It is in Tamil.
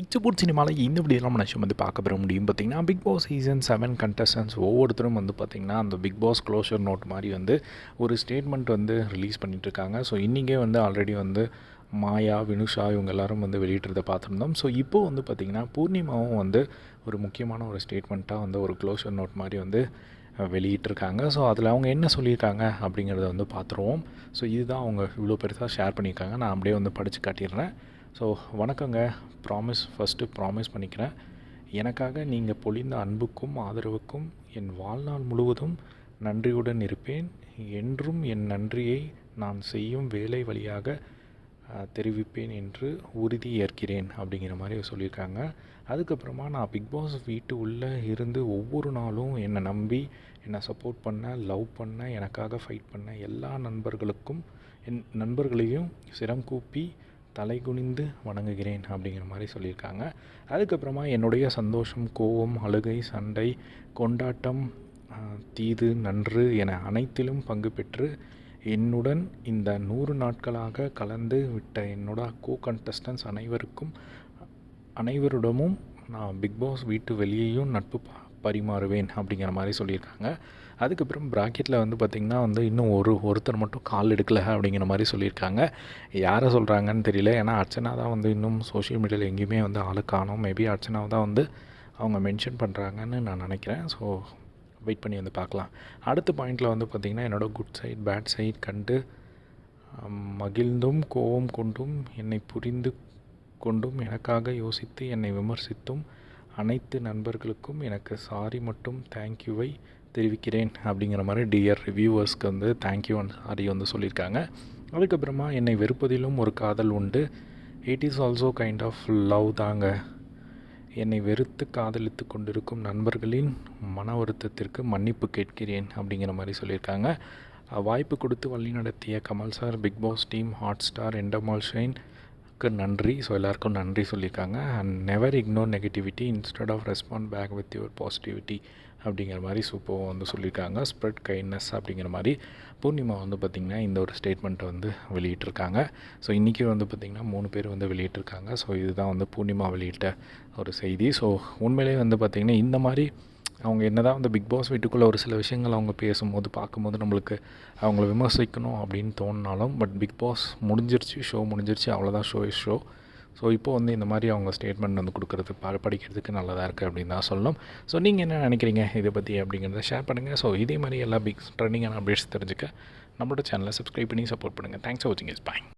இச்சபூர் சினிமாவில் இந்த வீடியோலாம் நம்ம வந்து பார்க்க பெற முடியும். பார்த்திங்கன்னா Bigg Boss season seven contestants ஒவ்வொருத்தரும் வந்து பார்த்திங்கன்னா அந்த பிக் பாஸ் க்ளோஷர் நோட் மாதிரி வந்து ஒரு ஸ்டேட்மெண்ட் வந்து ரிலீஸ் பண்ணிகிட்ருக்காங்க ஸோ இன்றைக்கே வந்து ஆல்ரெடி வந்து மாயா வினுஷா இவங்க எல்லாரும் வந்து வெளியிட்டதை பார்த்துருந்தோம். ஸோ இப்போது வந்து பார்த்திங்கன்னா பூர்ணிமாவும் வந்து ஒரு முக்கியமான ஒரு ஸ்டேட்மெண்ட்டாக வந்து ஒரு க்ளோஷர் நோட் மாதிரி வந்து வெளியிட்டிருக்காங்க ஸோ அதில் அவங்க என்ன சொல்லியிருக்காங்க அப்படிங்கிறத வந்து பார்த்துருவோம். ஸோ இதுதான் அவங்க இவ்வளோ பெருசாக ஷேர் பண்ணியிருக்காங்க. நான் அப்படியே வந்து படித்து காட்டிடுறேன். ஸோ வணக்கங்க. ப்ராமிஸ் ஃபஸ்ட்டு ப்ராமிஸ் பண்ணிக்கிறேன். எனக்காக நீங்கள் பொழிந்த அன்புக்கும் ஆதரவுக்கும் என் வாழ்நாள் முழுவதும் நன்றியுடன் இருப்பேன். என்றும் என் நன்றியை நான் செய்யும் வேலை வழியாக தெரிவிப்பேன் என்று உறுதி ஏற்கிறேன் அப்படிங்கிற மாதிரி சொல்லியிருக்காங்க. அதுக்கப்புறமா நான் பிக் பாஸ் வீட்டு உள்ளே இருந்து ஒவ்வொரு நாளும் என்னை நம்பி என்னை சப்போர்ட் பண்ண லவ் பண்ண எனக்காக ஃபைட் பண்ண எல்லா நண்பர்களுக்கும் என் நண்பர்களையும் சிரம் கூப்பி தலை குனிந்து வணங்குகிறேன் அப்படிங்கிற மாதிரி சொல்லியிருக்காங்க. அதுக்கப்புறமா என்னுடைய சந்தோஷம் கோபம் அழுகை சண்டை கொண்டாட்டம் தீது நன்று என அனைத்திலும் பங்கு பெற்று என்னுடன் இந்த நூறு நாட்களாக கலந்து விட்ட என்னோட கோ கண்டஸ்டன்ஸ் அனைவருக்கும் அனைவரிடமும் நான் பிக் பாஸ் வீட்டு வெளியேயும் நட்பு பரிமாறுவேன் அப்படிங்கிற மாதிரி சொல்லியிருக்காங்க. அதுக்கப்புறம் ப்ராக்கெட்டில் வந்து பார்த்திங்கன்னா வந்து இன்னும் ஒரு ஒருத்தர் மட்டும் கால் எடுக்கலை அப்படிங்கிற மாதிரி சொல்லியிருக்காங்க. யாரை சொல்கிறாங்கன்னு தெரியல. ஏன்னா அர்ச்சனா தான் வந்து இன்னும் சோஷியல் மீடியாவில் எங்கேயுமே வந்து ஆளு காணும். மேபி அர்ச்சனாவை தான் வந்து அவங்க மென்ஷன் பண்ணுறாங்கன்னு நான் நினைக்கிறேன். ஸோ வெயிட் பண்ணி வந்து பார்க்கலாம். அடுத்த பாயிண்டில் வந்து பார்த்திங்கன்னா என்னோடய குட் சைட் பேட் சைட் கண்டு மகிழ்ந்தும் கோபம் கொண்டும் என்னை புரிந்து கொண்டும் எனக்காக யோசித்து என்னை விமர்சித்தும் அனைத்து நண்பர்களுக்கும் எனக்கு சாரி மட்டும் தேங்க்யூவை தெரிவிக்கிறேன் அப்படிங்கிற மாதிரி டியர் ரிவ்யூவர்ஸ்க்கு வந்து தேங்க்யூ அண்ட் சாரி வந்து சொல்லியிருக்காங்க. அதுக்கப்புறமா என்னை வெறுப்பதிலும் ஒரு காதல் உண்டு. It is also kind of love தாங்க. என்னை வெறுத்து காதலித்து கொண்டிருக்கும் நண்பர்களின் மன வருத்தத்திற்கு மன்னிப்பு கேட்கிறேன் அப்படிங்கிற மாதிரி சொல்லியிருக்காங்க. வாய்ப்பு கொடுத்து வழி நடத்திய Kamal sir Bigg Boss team Hotstar Endemol Shine நன்றி. ஸோ எல்லாருக்கும் நன்றி சொல்லியிருக்காங்க. And never ignore negativity instead of respond back with your positivity அப்படிங்கிற மாதிரி சூப்பர் வந்து சொல்லியிருக்காங்க. ஸ்ப்ரெட் கைண்ட்னஸ் அப்படிங்கிற மாதிரி பூர்ணிமா வந்து பார்த்திங்கன்னா இந்த ஒரு ஸ்டேட்மெண்ட்டை வந்து வெளியிட்டிருக்காங்க. ஸோ இன்றைக்கி வந்து பார்த்திங்கன்னா மூணு பேர் வந்து வெளியிட்டிருக்காங்க. ஸோ இதுதான் வந்து பூர்ணிமா வெளியிட்ட ஒரு செய்தி. ஸோ உண்மையிலேயே வந்து பார்த்திங்கன்னா இந்த மாதிரி அவங்க என்ன தான் வந்து பிக் பாஸ் வீட்டுக்குள்ளே ஒரு சில விஷயங்கள் அவங்க பேசும்போது பார்க்கும்போது நம்மளுக்கு அவங்கள விமர்சிக்கணும் அப்படின்னு தோணினாலும் பட் பிக் பாஸ் முடிஞ்சிருச்சு ஷோ முடிஞ்சிருச்சு அவ்வளோதான் ஷோ இஸ் ஷோ ஸோ இப்போ வந்து இந்த மாதிரி அவங்க ஸ்டேட்மெண்ட் வந்து கொடுக்குறது ப படிக்கிறதுக்கு நல்லதாக இருக்குது அப்படின்னு தான் சொல்லணும். ஸோ நீங்கள் என்ன நினைக்கிறீங்க? இதை பற்றி அப்படிங்கிறத ஷேர் பண்ணுங்கள் ஸோ இதே மாதிரி எல்லா பிக் ட்ரெண்டிங்கான அப்டேட்ஸ் தெரிஞ்சுக்க நம்மளோட சேனலை சப்ஸ்கிரைப் பண்ணி சப்போர்ட் பண்ணுங்கள் தேங்க்ஸ் ஃபார் வாட்சிங் இஸ் பாய்